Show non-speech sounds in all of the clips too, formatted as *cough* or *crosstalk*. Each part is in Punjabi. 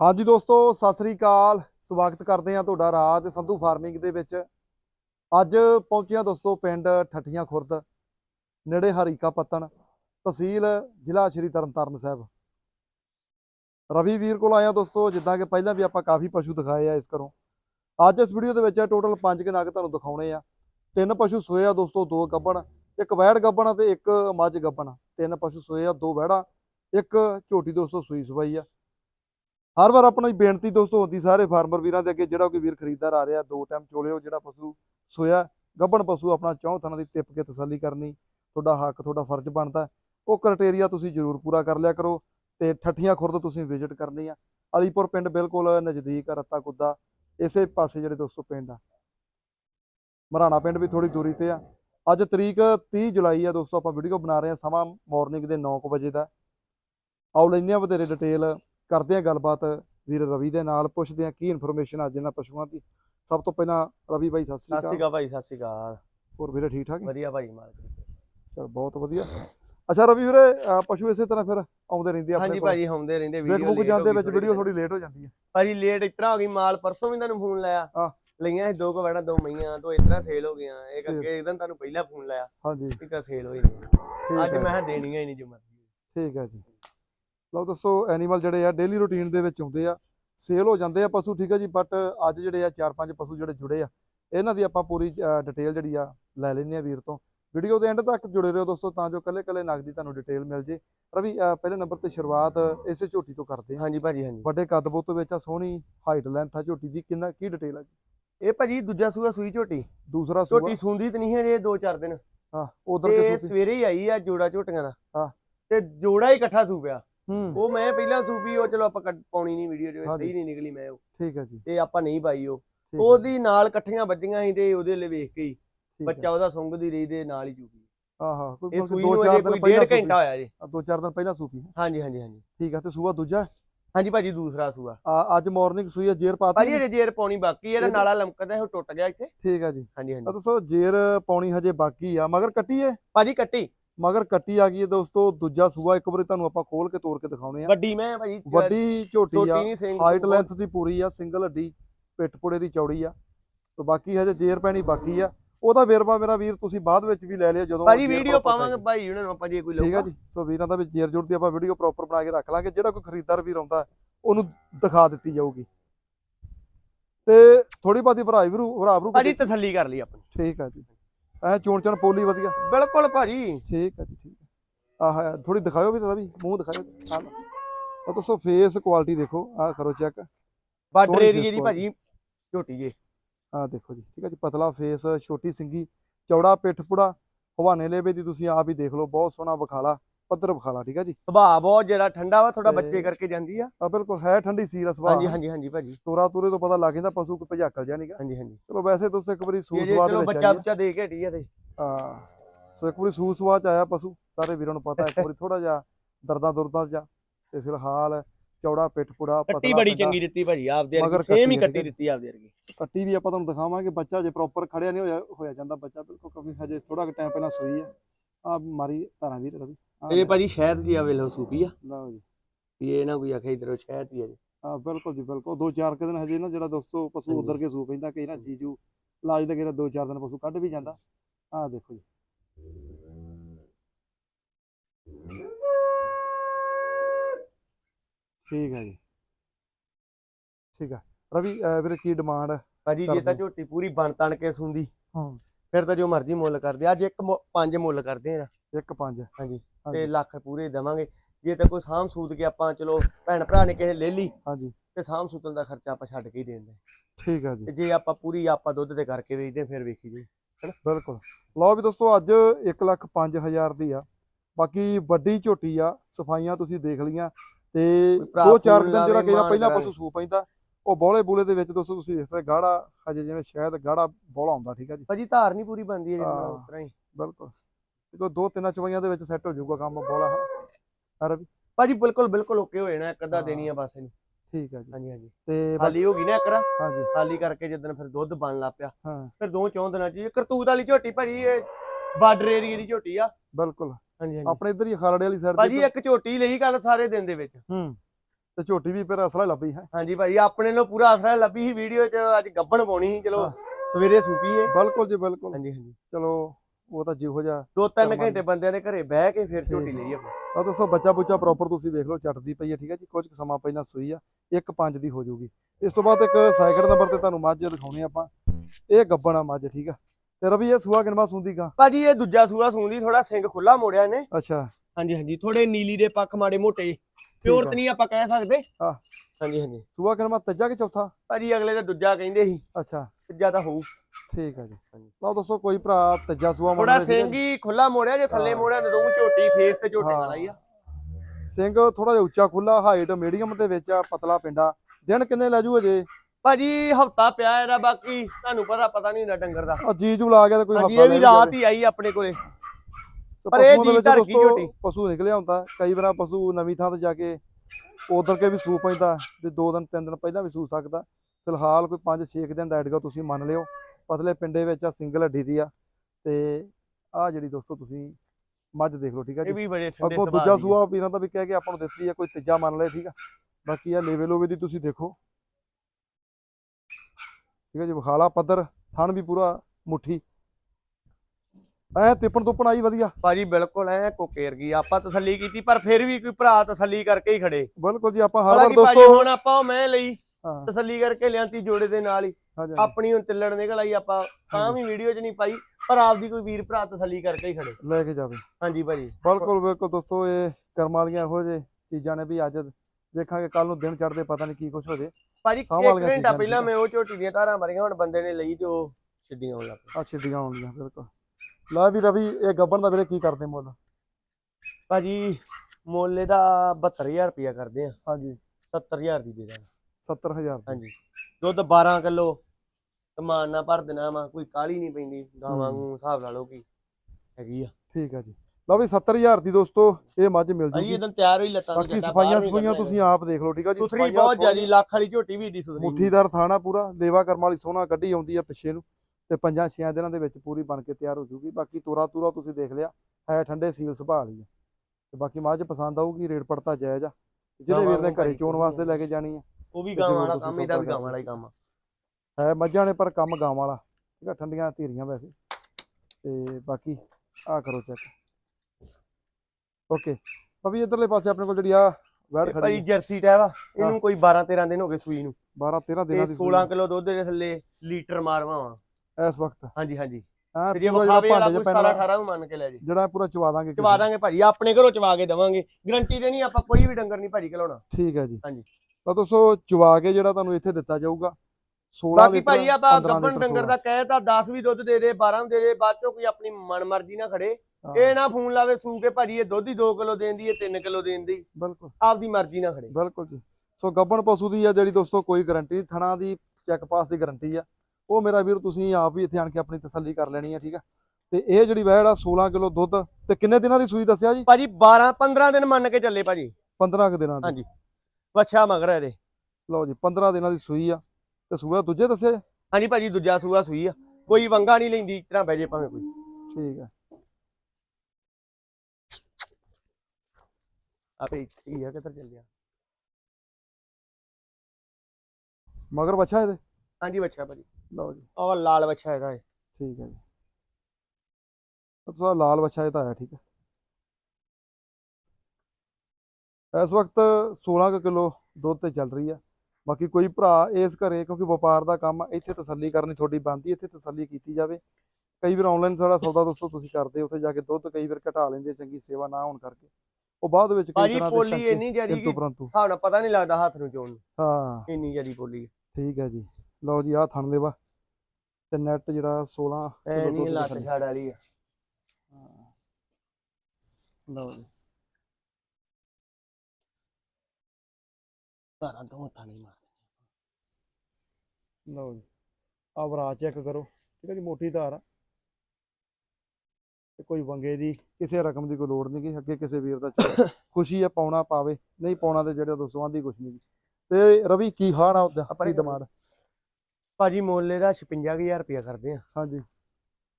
ਹਾਂਜੀ ਦੋਸਤੋ, ਸਤਿ ਸ੍ਰੀ ਅਕਾਲ। ਸਵਾਗਤ ਕਰਦੇ ਹਾਂ ਤੁਹਾਡਾ ਰਾਜ ਸੰਧੂ ਫਾਰਮਿੰਗ ਦੇ ਵਿੱਚ। ਅੱਜ ਪਹੁੰਚਿਆ ਦੋਸਤੋ ਪਿੰਡ ਠੱਠੀਆਂ ਖੁਰਦ, ਨੇੜੇ ਹਰੀਕਾ ਪੱਤਣ, ਤਹਿਸੀਲ ਜ਼ਿਲ੍ਹਾ ਸ਼੍ਰੀ ਤਰਨਤਾਰਨ ਸਾਹਿਬ। ਰਵੀ ਵੀਰ ਕੋਲ ਆਇਆ ਦੋਸਤੋ, ਜਿੱਦਾਂ ਕਿ ਪਹਿਲਾਂ ਵੀ ਆਪਾਂ ਕਾਫੀ ਪਸ਼ੂ ਦਿਖਾਏ ਆ ਇਸ ਘਰੋਂ। ਅੱਜ ਇਸ ਵੀਡੀਓ ਦੇ ਵਿੱਚ ਟੋਟਲ 5 ਕੇ ਨਗ ਤੁਹਾਨੂੰ ਦਿਖਾਉਣੇ ਆ। ਤਿੰਨ ਪਸ਼ੂ ਸੋਏ ਆ ਦੋਸਤੋ, ਦੋ ਗੱਬਣ ਇੱਕ ਵੈੜ ਗੱਬਣ ਤੇ ਇੱਕ ਮੱਝ ਗੱਬਣ ਤਿੰਨ ਪਸ਼ੂ ਸੋਏ ਆ, ਦੋ ਵੈੜਾਂ, ਇੱਕ ਝੋਟੀ ਦੋਸਤੋ ਸੂਈ ਸਵਾਈ ਆ। ਹਰ ਵਾਰ ਆਪਣੀ ਬੇਨਤੀ ਦੋਸਤੋ ਹੁੰਦੀ ਸਾਰੇ ਫਾਰਮਰ ਵੀਰਾਂ ਦੇ ਅੱਗੇ, ਜਿਹੜਾ ਕੋਈ ਵੀਰ ਖਰੀਦਦਾਰ ਆ ਰਿਹਾ, ਦੋ ਟਾਈਮ ਚੋਲਿਓ ਜਿਹੜਾ ਪਸ਼ੂ ਸੋਇਆ, ਗੱਭਣ ਪਸ਼ੂ ਆਪਣਾ ਚੌਂ ਥਣਾਂ ਦੀ ਟਿੱਪ ਕੇ ਤਸੱਲੀ ਕਰਨੀ, ਤੁਹਾਡਾ ਹੱਕ, ਤੁਹਾਡਾ ਫਰਜ਼ ਬਣਦਾ। ਉਹ ਕ੍ਰਾਈਟੇਰੀਆ ਤੁਸੀਂ ਜ਼ਰੂਰ ਪੂਰਾ ਕਰ ਲਿਆ ਕਰੋ ਤੇ ਠੱਠੀਆਂ ਖੁਰਦ ਤੁਸੀਂ ਵਿਜ਼ਿਟ ਕਰਨੀ ਆ ਅਲੀਪੁਰ ਪਿੰਡ ਬਿਲਕੁਲ ਨਜ਼ਦੀਕ ਰੱਤਾ ਕੁੱਦਾ, ਇਸੇ ਪਾਸੇ ਜਿਹੜੇ ਦੋਸਤੋ ਪਿੰਡ ਆ। ਮਰਾਣਾ ਪਿੰਡ ਵੀ ਥੋੜੀ ਦੂਰੀ ਤੇ ਆ। ਅੱਜ ਤਰੀਕ 30 ਜੁਲਾਈ ਆ ਦੋਸਤੋ, ਆਪਾਂ ਵੀਡੀਓ ਬਣਾ ਰਹੇ ਆ ਸਮਾਂ ਮਾਰਨਿੰਗ ਦੇ 9 ਵਜੇ ਦਾ। ਆਓ ਲੈਂਦੇ ਆ ਵਧੇਰੇ ਡਿਟੇਲ ਕਰਦੇ ਆ ਗੱਲਬਾਤ ਵੀਰ ਰਵੀ ਦੇ ਨਾਲ ਪੁੱਛਦੇ ਆ ਕੀ ਇਨਫੋਰਮੇਸ਼ਨ ਅੱਜ ਇਹਨਾਂ ਪਸ਼ੂਆਂ ਦੀ। ਸਭ ਤੋਂ ਪਹਿਲਾਂ ਰਵੀ ਭਾਈ ਸਤਿ ਸਤਿ ਸ੍ਰੀ ਅਕਾਲ ਅਕਾਲ ਭਾਈ ਸਤਿ ਸ਼੍ਰੀ ਅਕਾਲ। ਹੋਰ ਵੀਰੇ ਠੀਕ ਠਾਕ ਵਧੀਆ ਭਾਈ ਮਾਲਕ। ਚਲ ਬਹੁਤ ਵਧੀਆ। ਅੱਛਾ ਰਵੀ ਵੀਰੇ ਪਸ਼ੂ ਇਸੇ ਤਰ੍ਹਾਂ ਫਿਰ ਆਉਂਦੇ ਰਹਿੰਦੇ ਆ ਹਾਂਜੀ ਭਾਜੀ ਹੁੰਦੇ ਰਹਿੰਦੇ ਵੇਖ ਵੀਡੀਓ ਬੁੱਕ ਜਾਂਦੇ ਵਿੱਚ ਵੀਡੀਓ ਥੋੜੀ ਲੇਟ ਹੋ ਜਾਂਦੀ ਹੈ ਭਾਜੀ ਲੇਟ ਇਤਰਾ ਹੋ ਗਈ ਮਾਲ ਪਰਸੋਂ ਵੀ ਤੁਹਾਨੂੰ ਫੋਨ ਲਾਇਆ। ਲਈਆਂ ਸੀ ਦੋ ਕੁ ਵੜਾ ਦੋ ਮਈਆਂ ਤੋਂ ਇਤਰਾ ਸੇਲ ਹੋ ਗਈਆਂ। ਇੱਕ। ਅੱਗੇ ਇੱਕਦਮ ਤੁਹਾਨੂੰ ਪਹਿਲਾਂ ਫੋਨ ਲਾਇਆ ਹਾਂਜੀ। ਇਤਰਾ ਸੇਲ ਹੋਈ। ਨਹੀਂ ਅੱਜ ਮੈਂ ਦੇਣੀਆਂ ਹੀ ਨਹੀਂ ਜੋ ਮਰਜ਼ੀ ਠੀਕ ਹੈ ਜੀ। ਲਓ ਦੱਸੋ ਐਨੀਮਲ ਜਿਹੜੇ ਆ ਡੇਲੀ ਰੂਟੀਨ ਦੇ ਵਿੱਚ ਆਉਂਦੇ ਆ। ਸੇਲ ਹੋ ਜਾਂਦੇ ਆ ਪਸ਼ੂ ਠੀਕ ਹੈ ਜੀ ਬਟ ਅੱਜ ਜਿਹੜੇ ਆ ਚਾਰ ਪੰਜ ਪਸ਼ੂ ਜਿਹੜੇ ਜੁੜੇ ਆ ਇਹਨਾਂ ਦੀ ਆਪਾਂ ਪੂਰੀ ਡਿਟੇਲ ਜਿਹੜੀ ਆ ਲੈ ਲੈਂਦੇ ਆ ਵੀਰ ਤੋਂ। ਵੀਡੀਓ ਦੇ ਐਂਡ ਤੱਕ ਜੁੜੇ ਰਹੋ ਦੋਸਤੋ ਤਾਂ ਜੋ ਕੱਲੇ ਕੱਲੇ ਨਗ ਦੀ ਤੁਹਾਨੂੰ ਡਿਟੇਲ ਮਿਲ ਜੇ। ਰਵੀ ਪਹਿਲੇ ਨੰਬਰ ਤੇ ਸ਼ੁਰੂਆਤ ਇਸੇ ਝੋਟੀ ਤੋਂ ਕਰਦੇ ਆ। ਹਾਂਜੀ ਭਾਜੀ ਹਾਂਜੀ। ਵੱਡੇ ਕੱਦ ਬੋਤ ਵਿੱਚ ਆ ਸੋਹਣੀ ਹਾਈਟ ਲੈਂਥ ਆ ਝੋਟੀ ਦੀ ਕਿੰਨਾ ਕੀ ਡਿਟੇਲ ਆ ਜੀ? ਇਹ ਭਾਜੀ ਦੂਜਾ ਸੂਆ ਸੂਈ ਝੋਟੀ। ਦੂਸਰਾ ਸੂਆ? ਝੋਟੀ ਸੁੰਦੀ ਤੇ ਨਹੀਂ ਹੈ ਜੇ ਦੋ ਚਾਰ ਦਿਨ। ਹਾਂ ਉਧਰ ਤੇ ਸਵੇਰੇ ਹੀ ਆਈ ਆ ਜੋੜਾ ਝੋਟੀਆਂ ਦਾ। ਹਾਂ। ਤੇ ਜੋੜਾ ਹੀ ਇਕੱਠਾ ਸੂ ਪਿਆ। ਹੂੰ। ਉਹ ਮੈਂ ਪਹਿਲਾਂ ਸੂਪੀ ਉਹ ਚਲੋ ਆਪਾਂ ਕੱਢ- ਪਾਉਣੀ ਨਹੀਂ ਵੀਡੀਓ ਹਾਂਜੀ। ਸਹੀ ਨਹੀਂ ਨਿਕਲੀ ਮੈਂ ਉਹ। ਠੀਕ ਹੈ ਜੀ। ਤੇ ਆਪਾਂ ਨਹੀਂ ਪਾਈ ਉਹ। ਠੀਕ ਹੈ, ਉਹਦੀ ਨਾਲ ਇਕੱਠੀਆਂ ਵੱਜੀਆਂ ਸੀ ਤੇ ਉਹਦੇ ਲਈ ਵੇਖ ਕੇ ਹੀ ਠੀਕ ਹੈ। ਬੱਚਾ ਉਹਦਾ ਸੁੰਘਦੀ ਰਹੀ ਦੇ ਨਾਲ ਹੀ ਚੂਪੀ ਹਾਂ ਹਾਂ ਕੋਈ ਇਹ ਸੂਈ ਦੋ ਨੂੰ ਦਿਨ ਕੋਈ ਪਹਿਲਾਂ ਡੇਢ ਸੂਪੀ। ਘੰਟਾ ਹੋਇਆ ਜੀ। ਦੋ ਚਾਰ ਦਿਨ ਪਹਿਲਾਂ ਸੂਪੀ ਹਾਂਜੀ ਹਾਂਜੀ ਹਾਂਜੀ। ਠੀਕ ਆ ਤੇ ਸੂਆ ਦੂਜਾ? ਹੈ? ਹਾਂਜੀ ਭਾਜੀ ਦੂਸਰਾ ਸੂਆ। ਆ, ਅੱਜ ਮਾਰਨਿੰਗ ਸੂਈ ਜੇਰ ਪਾਤੀ ਭਾਜੀ ਇਹ ਜੇਰ ਪਾਉਣੀ ਬਾਕੀ ਇਹਦਾ ਇਹ ਤਾਂ- ਨਾਲਾ ਲਮਕਦਾ ਉਹ ਟੁੱਟ ਗਿਆ ਇੱਥੇ। ਠੀਕ ਆ ਜੀ। ਹਾਂਜੀ ਹਾਂਜੀ। ਦੱਸੋ ਜੇਰ ਪਾਉਣੀ ਹਜੇ ਬਾਕੀ ਆ ਮਗਰ ਕੱਟੀ ਏ? ਭਾਜੀ ਕੱਟੀ। ਮਗਰ ਕੱਟੀ ਆ ਗਈ ਹੈ ਦੋਸਤੋ ਦੂਜਾ ਸੂਆ ਇੱਕ ਵਾਰੀ ਤੁਹਾਨੂੰ ਆਪਾਂ ਖੋਲ ਕੇ ਤੋੜ ਕੇ ਦਿਖਾਉਣੇ ਆ। ਵੱਡੀ ਮੈਂ ਭਾਜੀ ਵੱਡੀ ਝੋਟੀ ਆ। ਹਾਈਟ ਲੈਂਥ ਦੀ ਪੂਰੀ ਆ ਸਿੰਗਲ ਹੱਡੀ ਪਿੱਠ ਪੁੜੇ ਦੀ ਚੌੜੀ ਆ। ਤੇ ਬਾਕੀ ਹਜੇ ਜੇਰ ਪੈਣੀ ਬਾਕੀ ਆ। ਉਹਦਾ ਵੇਰਵਾ ਮੇਰਾ ਵੀਰ ਤੁਸੀਂ ਬਾਅਦ ਵਿੱਚ ਵੀ ਲੈ ਲਿਓ ਜਦੋਂ ਭਾਜੀ ਵੀਡੀਓ ਪਾਵਾਂਗੇ। ਭਾਈ ਉਹਨਾਂ ਨੂੰ ਆਪਾਂ ਜੇ ਕੋਈ ਠੀਕ ਆ ਜੀ। ਸੋ ਵੀਰਾਂ ਦਾ ਵੀ ਜੇਰ ਜੁੜ ਦੀ ਆਪਾਂ ਵੀਡੀਓ ਪ੍ਰੋਪਰ ਬਣਾ ਕੇ ਰੱਖ ਲਾਂਗੇ। ਜਿਹੜਾ ਕੋਈ ਖਰੀਦਦਾਰ ਵੀਰ ਆਉਂਦਾ ਉਹਨੂੰ ਦਿਖਾ ਦਿੱਤੀ ਜਾਊਗੀ। ਤੇ ਥੋੜੀ ਬਾਤੀ ਭਰਾਈ ਵੀਰੂ ਭਰਾ ਵੀਰੂ ਭਾਜੀ ਤਸੱਲੀ ਕਰ ਲਈ ਆਪਣੀ। ਠੀਕ ਆ ਜੀ। ਐ ਚੋਣ ਚਣ ਪੋਲੀ ਵਧੀਆ। ਬਿਲਕੁਲ ਭਾਜੀ। ਠੀਕ ਆ ਜੀ ਠੀਕ ਆ। ਆਹ ਥੋੜੀ ਦਿਖਾਇਓ ਵੀ ਰਵੀ ਮੂੰਹ ਲਓ। ਉਹ ਦੱਸੋ ਫੇਸ ਕੁਆਲਿਟੀ ਦੇਖੋ ਆਹ ਕਰੋ ਚੈੱਕ ਬਾਰਡਰ ਏਰੀਏ ਦੀ ਭਾਜੀ ਝੋਟੀ ਜੇ। ਆਹ ਦੇਖੋ ਜੀ ਠੀਕ ਆ ਜੀ ਪਤਲਾ ਫੇਸ ਛੋਟੀ ਸਿੰਗੀ ਚੌੜਾ ਪਿੱਠ ਪੁੜਾ ਹਵਾਨੇ ਲੇਵੇ ਦੀ ਤੁਸੀਂ ਆਪ ਹੀ ਦੇਖ ਲਓ ਬਹੁਤ ਸੋਹਣਾ ਵਿਖਾਲਾ। ਪੱਧਰ ਵਿਖਾਲਾ ਠੀਕ ਆ ਜੀ? ਸੁਭਾਅ ਬਹੁਤ ਜਿਹੜਾ ਠੰਡਾ ਵਾ ਥੋੜਾ ਬੱਚੇ ਕਰਕੇ ਜਾਂਦੀ ਆ। ਆ ਬਿਲਕੁਲ ਹੈ ਠੰਡੀ ਸੀਰ ਸੁਭਾਅ ਹਾਂਜੀ ਹਾਂਜੀ ਹਾਂਜੀ ਭਾਜੀ। ਤੋਰਾ ਤੂਰੇ ਤੋਂ ਪਤਾ ਲੱਗ ਜਾਂਦਾ ਪਸ਼ੂ ਕੋਈ ਭਜਾਕਲ ਜਿਹਾ ਨਹੀਂਗਾ ਹਾਂਜੀ ਹਾਂਜੀ। ਚਲੋ ਵੈਸੇ ਦੋਸਤੋ ਇੱਕ ਵਾਰੀ ਸੂਸ ਜੇ ਸਵਾਦ ਦੇ ਵਿੱਚ ਬੱਚਾ ਬੱਚਾ ਦੇ ਕੇ ਹਟੀ ਆ ਤੇ। ਆ ਸੋ ਇੱਕ ਵਾਰੀ ਸੂਸ ਸਵਾਦ ਚ ਆਇਆ ਪਸ਼ੂ ਸਾਰੇ ਵੀਰਾਂ ਨੂੰ ਪਤਾ ਇੱਕ ਵਾਰੀ ਥੋੜਾ ਜਿਹਾ ਦਰਦਾਂ ਦੁਰਦਾਂ ਜਾਂ ਤੇ ਫਿਲਹਾਲ ਚੌੜਾ ਪਿੱਠ ਪੁੜਾ ਕੱਟੀ ਪਤਲਾ ਬੜੀ। ਚੰਗੀ ਦਿੱਤੀ ਭਾਜੀ ਆਪਦੇ ਵਰਗੀ ਸੇਮ ਹੀ ਕੱਟੀ ਹੈ, ਦਿੱਤੀ ਆਪਦੇ ਵਰਗੀ। ਕੱਟੀ ਵੀ ਆਪਾਂ ਤੁਹਾਨੂੰ ਦਿਖਾਵਾਂਗੇ ਬੱਚਾ ਜੇ ਪ੍ਰੋਪਰ ਖੜਿਆ ਨਹੀਂ ਹੋਇਆ ਹੋਇਆ ਜਾਂਦਾ ਬੱਚਾ ਬਿਲਕੁਲ ਕਿਉਂਕਿ ਹਜੇ ਥੋੜਾ ਕੁ ਟਾਈਮ ਪਹਿਲਾਂ ਸੋਈ ਆ। ਆ ਮਾਰੀ ਧਾਰਾਂ ਵੀਰ ਰਵੀ ਇਹ ਭਾਜੀ ਸ਼ਹਿਦ ਦੀ ਆ ਵੇਲੋ ਸੂਪੀ ਆ। ਲਓ ਜੀ। ਵੀ ਇਹ ਨਾ ਕੋਈ ਆਖੇ ਇਧਰੋਂ ਸ਼ਹਿਦ ਹੀ ਆ ਜੀ। ਆ ਬਿਲਕੁਲ ਜੀ ਬਿਲਕੁਲ। ਦੋ ਚਾਰ ਕੁ ਦਿਨ ਹਜੇ ਨਾ ਜਿਹੜਾ ਦੋਸਤੋ ਪਸ਼ੂ। ਉਧਰ ਕੇ ਸੂ ਪੈਂਦਾ ਕਈ ਨਾ ਜੀਜੂ ਲਾਜ ਦੇ ਕਿਹੜਾ ਦੋ ਚਾਰ ਦਿਨ ਪਸ਼ੂ ਕੱਢ ਵੀ ਜਾਂਦਾ। ਆ ਦੇਖੋ ਜੀ। ਠੀਕ ਹੈ ਜੀ। ਠੀਕ ਆ। ਰਵੀ ਵੀਰੇ ਕੀ ਡਿਮਾਂਡ ਭਾਜੀ ਜੇ ਤਾਂ। ਝੋਟੀ ਪੂਰੀ ਬਣ ਤਣ ਕੇ ਸੁੰਦੀ ਹਾਂ। ਫਿਰ ਤਾਂ ਜੋ ਮਰਜ਼ੀ ਮੁੱਲ ਕਰਦੇ। ਅੱਜ ਇੱਕ ਪੰਜ ਮੁੱਲ ਕਰਦੇ ਆ ਇੱਕ ਪੰਜ। ਹਾਂਜੀ। ਤੇ ਲੱਖ ਪੂਰੇ ਦੇਵਾਂਗੇ। ਜੇ ਤਾਂ ਕੋਈ ਸਾਂਭ ਸੂਤ ਕੇ ਆਪਾਂ ਚਲੋ ਭੈਣ ਭਰਾ ਨੇ ਕਿਸੇ ਲੈ ਲਈ ਹਾਂਜੀ। ਤੇ ਸਾਂਭ ਸੂਤਨ ਦਾ ਖਰਚਾ ਆਪਾਂ ਛੱਡ ਕੇ ਹੀ ਦੇ। ਦਿੰਦੇ ਠੀਕ ਆ ਜੀ। ਜੇ ਆਪਾਂ ਪੂਰੀ ਆਪਾਂ ਦੁੱਧ ਤੇ ਕਰਕੇ ਵੇਚਦੇ ਫਿਰ ਵੇਖੀ ਜੀ ਬਿਲਕੁਲ। ਲਓ ਵੀ ਦੋਸਤੋ ਅੱਜ 1 ਲੱਖ 5000 ਦੀ ਆ। ਬਾਕੀ ਵੱਡੀ ਝੋਟੀ ਆ ਸਫਾਈਆਂ ਤੁਸੀਂ ਦੇਖ ਲੀਆਂ ਤੇ ਦੋ ਚਾਰ ਦਿਨ ਜਿਹੜਾ ਮਾਨ ਪਹਿਲਾਂ। ਪਸ਼ੂ ਸੂ ਪੈਂਦਾ ਉਹ ਬੋਲੇ ਬੂਲੇ ਦੇ ਵਿੱਚ ਦੋਸਤੋ ਤੁਸੀਂ ਇਸ ਗਾੜਾ ਹਜੇ ਜਿਵੇਂ ਸ਼ਾਇਦ ਗਾੜਾ ਬੋਲਾ ਹੁੰਦਾ ਠੀਕ ਆ ਜੀ? ਭਾਜੀ ਧਾਰ ਨਹੀਂ ਪੂਰੀ ਬੰਦੀ ਹੈ। ਜਿੰਨਾ ਉਤਰਾ ਹੀ। ਬਿਲਕੁਲ। ਤੇ ਕੋਈ ਦੋ ਤਿੰਨ ਚਵਾਈਆਂ ਦੇ ਵਿੱਚ ਸੈੱਟ ਹੋ ਜਾਊਗਾ ਕੰਮ ਬੋਲਾ ਹੈ ਭਾਜੀ ਬਿਲਕੁਲ ਬਿਲਕੁਲ ਓਕੇ ਹੋ ਜਾਣਾ ਇੱਕ ਅੱਧਾ ਹਾਂ। ਦੇਣੀ ਆ ਬਸ ਇਹਨੂੰ। ਠੀਕ ਆ ਜੀ। ਹਾਂਜੀ ਹਾਂਜੀ। ਤੇ ਹਾਲੀ ਹੋ ਗਈ ਨਾ ਇੱਕ ਰਾ ਹਾਂਜੀ। ਹਾਲੀ ਕਰਕੇ ਜਦੋਂ ਫਿਰ ਦੁੱਧ ਬਣ ਲੱਗ ਪਿਆ। ਹਾਂ। ਫਿਰ ਦੋ ਚੌਂ ਦਿਨਾਂ ਚ ਇਹ ਕਰਤੂਤ ਵਾਲੀ ਝੋਟੀ ਭਾਜੀ ਇਹ ਬਾਰਡਰ ਏਰੀਏ ਦੀ ਝੋਟੀ ਆ। ਬਿਲਕੁਲ। ਹਾਂਜੀ ਹਾਂਜੀ। ਆਪਣੇ ਇੱਧਰ ਹੀ ਖਾਲੜੇ ਵਾਲੀ ਸਾਈਡ ਭਾਜੀ ਇੱਕ ਝੋਟੀ ਲਈ ਗੱਲ ਸਾਰੇ ਦਿਨ ਦੇ ਵਿੱਚ। ਹੂੰ। ਤੇ ਝੋਟੀ ਵੀ ਫਿਰ ਅਸਲਾ ਲੱਭੀ ਹੈ। ਹਾਂਜੀ ਭਾਜੀ ਆਪਣੇ ਨੂੰ ਪੂਰਾ ਆਸਰਾ ਲੱਭੀ ਸੀ ਵੀਡੀਓ 'ਚ ਅੱਜ ਗੱਬਣ ਪਾਉਣੀ ਸੀ ਚਲੋ ਹਾਂ। ਸਵੇਰੇ ਸੂਪੀ ਬਿਲਕੁਲ ਜੀ ਬਿਲਕੁਲ। ਹਾਂਜੀ ਹਾਂਜੀ। ਚਲੋ। ਉਹ ਤਾਂ ਜਿਹੋ ਜਿਹਾ ਦੋ ਤਿੰਨ ਘੰਟੇ ਬੰਦਿਆਂ ਦੇ ਘਰੇ ਬਹਿ ਕੇ ਫਿਰ ਝੋਟੀ। ਲਈ ਆਪਾਂ। ਆ ਦੋਸਤੋ ਬੱਚਾ ਬੁੱਚਾ ਪ੍ਰੋਪਰ ਤੁਸੀਂ ਵੇਖ ਲਓ ਚੱਟਦੀ ਪਈ ਹੈ ਠੀਕ ਹੈ ਜੀ ਕੁਝ ਕੁ ਸਮਾਂ ਪਹਿਲਾਂ ਸੂਈ ਆ ਇੱਕ ਪੰਜ ਦੀ ਹੋ ਜਾਊਗੀ। ਇਸ ਤੋਂ ਬਾਅਦ ਇੱਕ ਸੈਕਿੰਡ ਨੰਬਰ ਤੇ ਤੁਹਾਨੂੰ ਮੱਝ ਦਿਖਾਉਣੀ ਆਪਾਂ। ਇਹ ਗੱਬਣ ਮੱਝ ਠੀਕ ਆ। ਤੇ ਰਵੀ ਇਹ ਸੂਆ ਕਿਨਵਾ ਸੁੰਦੀ ਗਾ? ਭਾਜੀ ਇਹ ਦੂਜਾ ਸੂਆ ਸੂੰਦੀ ਥੋੜਾ ਸਿੰਘ ਖੁੱਲਾ ਮੋੜਿਆ ਇਹਨੇ। ਅੱਛਾ। ਹਾਂਜੀ ਹਾਂਜੀ ਥੋੜੇ ਨੀਲੀ ਦੇ ਪੱਖ ਮਾੜੇ ਮੋਟੇ। ਪਿਓਰ ਨਹੀਂ ਆਪਾਂ ਕਹਿ ਸਕਦੇ। ਹਾਂ। ਹਾਂਜੀ ਹਾਂਜੀ। ਸੂਆ ਕਿਨਵਾ ਤੀਜਾ ਕਿ ਚੌਥਾ? ਭਾਜੀ ਅਗਲੇ ਦਾ ਦੂਜਾ ਕਹਿੰਦੇ ਸੀ। ਅੱਛਾ। ਤੀਜਾ ਤਾਂ ਹੋਊ। ਠੀਕ ਹੈ ਜੀ। ਲਓ ਦੋਸਤੋ ਕੋਈ ਭਰਾ ਤੀਜਾ ਸੂਆ ਮੰਨ ਥੋੜਾ ਸਿੰਘ ਜੀ। ਹੀ ਖੁੱਲਾ ਮੋੜਿਆ ਜੇ ਥੱਲੇ। ਮੋੜਿਆ ਤੇ ਦੋ ਝੋਟੀ ਫੇਸ ਤੇ ਝੋਟੇ। ਵਾਲਾ ਹੀ ਆ ਸਿੰਘ ਥੋੜਾ ਜਿਹਾ ਉੱਚਾ ਖੁੱਲਾ ਹਾਈਟ ਮੀਡੀਅਮ ਦੇ ਵਿੱਚ ਆ ਪਤਲਾ ਪਿੰਡਾ ਦਿਨ ਕਿੰਨੇ ਲੈ ਜੂ ਅਜੇ ਭਾਜੀ ਹਫਤਾ ਪਿਆ ਇਹਦਾ ਬਾਕੀ ਤੁਹਾਨੂੰ ਪਤਾ ਪਤਾ ਨਹੀਂ ਹੁੰਦਾ ਡੰਗਰ ਦਾ ਜੀ ਜੂ ਲਾ ਗਿਆ ਤੇ ਕੋਈ ਹਫਤਾ ਇਹ ਵੀ ਰਾਤ ਹੀ ਆਈ ਆਪਣੇ ਕੋਲੇ ਪਰ ਇਹ ਜੀ ਧਰ ਗਈ ਝੋਟੀ। ਪਸ਼ੂ ਨਿਕਲਿਆ ਹੁੰਦਾ ਕਈ ਵਾਰ ਪਸ਼ੂ ਨਵੀਂ ਥਾਂ ਤੇ ਜਾ ਕੇ ਉਧਰ ਕੇ ਵੀ ਸੂ ਪੈਂਦਾ ਵੀ ਦੋ ਦਿਨ ਤਿੰਨ ਦਿਨ ਪਹਿਲਾਂ ਵੀ ਸੂ ਸਕਦਾ ਫਿਲਹਾਲ ਕੋਈ 5-6 ਦਿਨ ਦਾ ਐਡਗਾ ਤੁਸੀਂ ਮੰਨ ਲਿਓ ਪਤਲੇ ਪਿੰਡੇ ਵਿੱਚ ਆ ਸਿੰਗਲ ਹੱਡੀ ਦੀ ਆ ਤੇ ਆ ਜਿਹੜੀ ਦੋਸਤੋ ਤੁਸੀਂ ਮੱਝ ਦੇਖ ਲਓ ਠੀਕ ਆ ਜੀ। ਅੱਗੋਂ ਦੂਜਾ ਆ। ਸੂਆ ਵੀਰਾਂ ਦਾ ਵੀ ਕਹਿ ਕੇ ਆਪਾਂ ਨੂੰ ਦਿੱਤੀ ਆ ਕੋਈ ਤੀਜਾ ਮੰਨ ਲਏ ਠੀਕ ਆ। ਬਾਕੀ ਆ ਲੇਵੇ ਲੋਵੇ ਦੀ ਤੁਸੀਂ ਦੇਖੋ। ਠੀਕ ਹੈ ਜੀ ਵਿਖਾਲਾ ਪੱਧਰ ਥਣ ਵੀ ਪੂਰਾ ਮੁੱਠੀ। ਐ ਤਿੱਪਣ ਤੁੱਪਣ ਆਈ ਵਧੀਆ। ਭਾਜੀ ਬਿਲਕੁਲ ਐ ਕੋਕੇਰ ਗਈ ਆਪਾਂ ਤਸੱਲੀ ਕੀਤੀ ਪਰ ਫਿਰ ਵੀ ਕੋਈ ਭਰਾ ਤਸੱਲੀ ਕਰਕੇ ਹੀ ਖੜੇ। ਬਿਲਕੁਲ ਜੀ ਆਪਾਂ ਹਰ ਵਾਰ ਦੋਸਤੋ ਹੁਣ ਆਪਾਂ ਮੈਂ ਲਈ ਤਸੱਲੀ ਕਰਕੇ ਲਿਆਂਤੀ ਜੋੜੇ ਦੇ ਨਾਲ ਹੀ। ਆਪਣੀ ਹੁਣ ਤਿੱਲੜ ਨਿਕਲ ਆਈ ਆਪਾਂ ਤਾਂ ਵੀ ਵੀਡੀਓ 'ਚ ਨਹੀਂ ਪਾਈ ਪਰ ਆਪਦੀ ਕੋਈ ਵੀਰ ਭਰਾ ਤਸੱਲੀ ਕਰਕੇ ਹੀ ਖੜੇ। ਲੈ ਕੇ ਜਾਵੇ। ਹਾਂਜੀ ਭਾਜੀ। ਬਿਲਕੁਲ ਬਿਲਕੁਲ ਦੋਸਤੋ ਇਹ ਕਰਮ ਵਾਲੀਆਂ ਇਹੋ ਜਿਹੇ ਚੀਜ਼ਾਂ ਨੇ ਵੀ ਅੱਜ ਵੇਖਾਂਗੇ ਕੱਲ ਨੂੰ ਦਿਨ ਚੜ੍ਹਦੇ ਪਤਾ ਨਹੀਂ ਕੀ ਕੁਝ ਹੋ ਜੇ। ਭਾਜੀ ਇੱਕ ਘੰਟਾ ਪਹਿਲਾਂ ਮੈਂ ਉਹ ਝੋਟੀ ਦੀਆਂ ਧਾਰਾਂ ਮਰੀਆਂ ਹੁਣ ਬੰਦੇ ਨੇ ਲਈ ਤੇ ਉਹ ਛਿੱਡੀਆਂ ਆਉਣ ਲੱਗ ਪਈਆਂ। ਆ ਛਿੱਡੀਆਂ ਆਉਣਗੀਆਂ ਬਿਲਕੁਲ। ਲੈ ਵੀ ਰਵੀ ਇਹ ਗੱਬਣ ਦਾ ਵੀਰੇ ਕੀ ਕਰਦੇ ਮੁੱਲ? ਭਾਜੀ ਮੁੱਲ ਇਹਦਾ 72000 ਰੁਪਇਆ ਕਰਦੇ ਆ। ਹਾਂਜੀ। 70000 ਦੀ ਦੇ ਦਾਂਗੇ। 70000 ਹਾਂਜੀ। ਦੁੱਧ 12 ਕਿਲੋ ਸਮਾਨ ਨਾ ਭਰ ਦੇਣਾ ਵਾ ਕੋਈ ਕਾਲੀ ਨਹੀਂ ਪੈਂਦੀ ਗਾਵਾਂ। ਨੂੰ ਹਿਸਾਬ ਲਾ ਲਓ ਕੀ ਹੈਗੀ ਆ। ਠੀਕ ਹੈ ਜੀ। ਲਓ ਵੀ 70000 ਦੀ ਦੋਸਤੋ ਇਹ ਮੱਝ ਮਿਲ ਜੂਗੀ। ਇਹਦਾਂ ਤਿਆਰ ਹੋਈ ਲੱਤਾਂ ਬਾਕੀ ਸਫਾਈਆਂ ਸਫਾਈਆਂ ਤੁਸੀਂ ਆਪ ਦੇਖ ਲਓ ਠੀਕ ਆ ਜੀ। ਸਫਾਈਆਂ ਬਹੁਤ। ਜਿਆਦੀ ਲੱਖ ਵਾਲੀ ਝੋਟੀ ਵੀ ਏਡੀ ਸੁਥਰੀ ਮੁੱਠੀਦਾਰ ਥਾਣਾ ਪੂਰਾ ਲੇਵਾ ਕਰਮ ਵਾਲੀ ਸੋਹਣਾ ਗੱਡੀ ਆਉਂਦੀ ਆ ਪਿੱਛੇ ਨੂੰ ਤੇ ਪੰਜਾਂ ਛੇਆਂ ਦਿਨਾਂ ਦੇ ਵਿੱਚ ਪੂਰੀ ਬਣ ਕੇ ਤਿਆਰ ਹੋ ਜੂਗੀ। ਬਾਕੀ ਤੋਰਾ ਤੂਰਾ ਤੁਸੀਂ ਦੇਖ ਲਿਆ ਹੈ ਠੰਡੇ ਸੀਲ ਸੁਭਾਅ ਵਾਲੀ ਆ। ਤੇ ਬਾਕੀ ਮੱਝ ਪਸੰਦ ਆਊਗੀ ਰੇਟ ਪੜਤਾ ਜਾਇਜ਼ ਆ। ਜਿਹੜੇ ਵੀਰ ਨੇ ਘਰੇ ਚੋਣ ਵਾਸਤੇ ਲੈ ਕੇ ਜਾਣੀ ਆ ਉਹ ਵੀ ਗਾਵਾਂ ਵਾਲਾ ਕੰਮ ਇਹਦਾ ਵੀ ਗਾਵਾਂ ਵਾਲਾ ਹੀ ਕੰਮ ਆ। ਹੈ ਮੱਝਾਂ ਨੇ ਪਰ ਕੰਮ ਗਾਂ ਵਾਲਾ। ਠੀਕ ਆ ਠੰਡੀਆਂ ਧੀਰੀਆਂ ਵੈਸੇ। ਤੇ ਬਾਕੀ ਆ ਕਰੋ ਚੈੱਕ ਓਕੇ ਅਭੀ ਇਧਰਲੇ ਪਾਸੇ ਆਪਣੇ ਕੋਲ ਜਿਹੜੀ ਆ ਵੈੜ ਖੜੀ ਹੈ। ਜਰਸੀ ਟੈਬ ਆ। ਇਹਨੂੰ ਕੋਈ 12 13 ਦਿਨ ਹੋ ਗਏ ਸੂਈ ਨੂੰ। 12 13 ਤੇ ਦਿਨਾਂ ਦੀ 16 ਕਿਲੋ ਦੁੱਧ ਦੇ ਥੱਲੇ ਲੀਟਰ ਮਾਰਵਾ ਵਾ। ਇਸ ਵਕਤ। ਹਾਂਜੀ ਹਾਂਜੀ। ਹਾਂ ਜੇ ਵਿਖਾਵੇ ਵਾਲਾ ਭਾਂਡੇ ਕੋਈ 'ਚ 17 ਪੈਣਾ। 18 ਵੀ ਮੰਨ ਕੇ ਲੈ ਜੀ। ਜਿਹੜਾ ਪੂਰਾ ਚਵਾ ਦਾਂਗੇ ਚਵਾ ਦਾਂਗੇ ਭਾਜੀ। ਆਪਣੇ ਘਰੋਂ ਚਵਾ ਕੇ ਦਵਾਂਗੇ। ਗਰੰਟੀ ਦੇਣੀ ਆਪਾਂ ਕੋਈ ਵੀ ਡੰਗਰ ਨਹੀਂ ਭਾਜੀ ਠੀਕ ਹੈ ਜੀ। ਹਾਂਜੀ। ਤਾਂ ਦੋਸਤੋ ਚਵਾ ਕੇ ਜਿਹੜਾ ਤੁਹਾਨੂੰ ਇੱਥੇ ਦਿੱਤਾ ਜਾਊਗਾ 16 ਬਾਕੀ ਭਾਜੀ ਆਪਾਂ 15 ਗੱਬਨ ਲੀਟਰ ਡੰਗਰ 16 ਦਾ ਕਹਿ ਤਾਂ 10 ਵੀ ਦੁੱਧ ਦੇ ਦੇ 12 ਵੀ ਦੇ ਦੇ ਬਾਅਦ ਚੋਂ ਕੋਈ ਆਪਣੀ ਮਨਮਰਜ਼ੀ ਨਾ ਖੜੇ। ਇਹ ਨਾ ਫੋਨ ਲਾਵੇ ਸੂ ਕੇ ਭਾਜੀ ਇਹ ਦੁੱਧ ਹੀ 2 ਕਿਲੋ ਦੇਂਦੀ ਹੈ 3 ਕਿਲੋ ਦੇਂਦੀ ਬਿਲਕੁਲ। ਆਪਦੀ ਮਰਜ਼ੀ ਨਾ ਖੜੇ। ਬਿਲਕੁਲ ਜੀ। ਸੋ ਗੱਬਣ ਪਸ਼ੂ ਦੀ ਆ ਜਿਹੜੀ ਦੋਸਤੋ ਕੋਈ ਗਾਰੰਟੀ ਥਣਾ ਦੀ ਚੈੱਕ ਪਾਸ ਦੀ ਗਾਰੰਟੀ ਆ। ਉਹ ਮੇਰਾ ਵੀਰ ਤੁਸੀਂ ਆਪ ਹੀ ਇੱਥੇ ਆਣ ਕੇ ਆਪਣੀ ਤਸੱਲੀ ਕਰ ਲੈਣੀ ਆ ਠੀਕ ਆ? ਤੇ ਇਹ ਜਿਹੜੀ ਵੈੜ ਆ 16 ਕਿਲੋ ਦੁੱਧ ਤੇ ਕਿੰਨੇ ਦਿਨਾਂ ਦੀ ਸੂਈ ਦੱਸਿਆ ਜੀ? ਭਾਜੀ 12 15 ਦਿਨ ਮੰਨ ਕੇ ਚੱਲੇ ਭਾਜੀ। 15 ਕੁ ਦਿਨਾਂ ਦੀ। ਹਾਂਜੀ। ਬੱਛਾ ਮਗਰ ਇਹਦੇ। ਲਓ ਜੀ 15 ਦਿਨਾਂ ਦੀ ਸੂਈ ਆ। ਤੇ ਸੂਆ ਦੂਜੇ ਦੱਸਿਆ ਜੀ? ਹਾਂਜੀ ਭਾਜੀ ਦੂਜਾ ਸੂਆ ਸੂਈ ਆ। ਕੋਈ ਵੰਗਾ ਨਹੀਂ ਲੈਂਦੀ ਇਸ ਤਰ੍ਹਾਂ ਬਹਿ ਜੇ ਭਾਵੇਂ ਕੋਈ। ਠੀਕ ਆ। ਆਪੇ ਇੱਥੇ ਹੀ ਆ ਕਿੱਧਰ ਚੱਲ ਗਿਆ? ਮਗਰ ਬੱਚਾ ਇਹਦੇ? ਹਾਂਜੀ ਬੱਛਾ ਭਾਜੀ। ਲਓ ਜੀ। ਉਹ ਲਾਲ ਬੱਛਾ ਇਹਦਾ ਹੈ ਠੀਕ ਹੈ ਜੀ। ਅੱਛਾ ਲਾਲ ਬੱਚਾ ਇਹ ਤਾਂ ਆਇਆ ਠੀਕ ਹੈ ਇਸ ਵਕਤ 16 ਕੁ ਕਿਲੋ ਦੁੱਧ ਤੇ ਚੱਲ ਰਹੀ ਆ। ਬਾਕੀ ਕੋਈ ਭਰਾ ਇਸ ਘਰੇ ਕਿਉਂਕਿ ਵਪਾਰ ਦਾ ਕੰਮ ਇੱਥੇ ਤਸੱਲੀ ਕਰਨੀ ਤੁਹਾਡੀ ਬਣਦੀ ਇੱਥੇ ਤਸੱਲੀ ਕੀਤੀ ਜਾਵੇ। ਕਈ ਵਾਰ ਆਨਲਾਈਨ ਸਾਡਾ ਸੌਦਾ ਦੋਸਤੋ ਤੁਸੀਂ ਕਰਦੇ ਉੱਥੇ ਜਾ ਕੇ ਦੁੱਧ ਕਈ ਵਾਰ ਘਟਾ ਲੈਂਦੇ ਚੰਗੀ ਸੇਵਾ ਨਾ ਹੋਣ ਕਰਕੇ। ਉਹ ਬਾਅਦ ਵਿੱਚ ਕਈ ਤਰ੍ਹਾਂ ਦੇ ਸ਼ੰਕੇ ਇੰਨੀ ਜਿਆਦੀ ਕਿ ਹਿਸਾਬ ਨਾਲ ਪਤਾ ਨਹੀਂ ਲੱਗਦਾ ਹੱਥ ਨੂੰ ਚੋਣ ਨੂੰ। ਹਾਂ। ਇੰਨੀ ਪੋਲੀ। ਹੈ। ਠੀਕ ਹੈ ਜੀ। ਲਓ ਜੀ ਆਹ ਥਣ ਲੈਵਾ। ਤੇ ਨੈਟ ਜਿਹੜਾ 16 ਐ ਕਿਲੋ ਨਹੀਂ ਦੁੱਧ ਲੱਤ। ਛਾੜ ਵਾਲੀ ਆ। ਹਾਂ। ਲਓ ਜੀ। ਧਾਰਾਂ ਤੋਂ ਨਹੀਂ ਮਾਰ ਲਓ ਜੀ ਆ ਵਰਾ ਚੈੱਕ ਕਰੋ ਠੀਕ ਹੈ ਜੀ ਮੋਟੀ ਧਾਰ ਆ। ਤੇ ਕੋਈ ਵੰਗੇ ਦੀ ਕਿਸੇ ਰਕਮ ਦੀ ਕੋਈ ਲੋੜ ਨਹੀਂ ਗੀ ਅੱਗੇ ਕਿਸੇ ਵੀਰ ਦਾ ਚੱਲ *coughs* ਖੁਸ਼ੀ ਆ ਪਾਉਣਾ ਪਾਵੇ ਨਹੀਂ ਪਾਉਣਾ ਤੇ ਜਿਹੜੇ ਦੋਸਤਾਂ ਦੀ ਕੁਛ ਨਹੀਂ। ਤੇ ਰਵੀ ਕੀ ਹਾਣ ਆ ਉਹਦਾ ਆਪਾਂ ਕੀ ਇਹ ਡਿਮਾਂਡ ਭਾਜੀ ਮੁੱਲ ਇਹਦਾ 56000 ਰੁਪਇਆ ਕਰਦੇ ਆ। ਹਾਂਜੀ।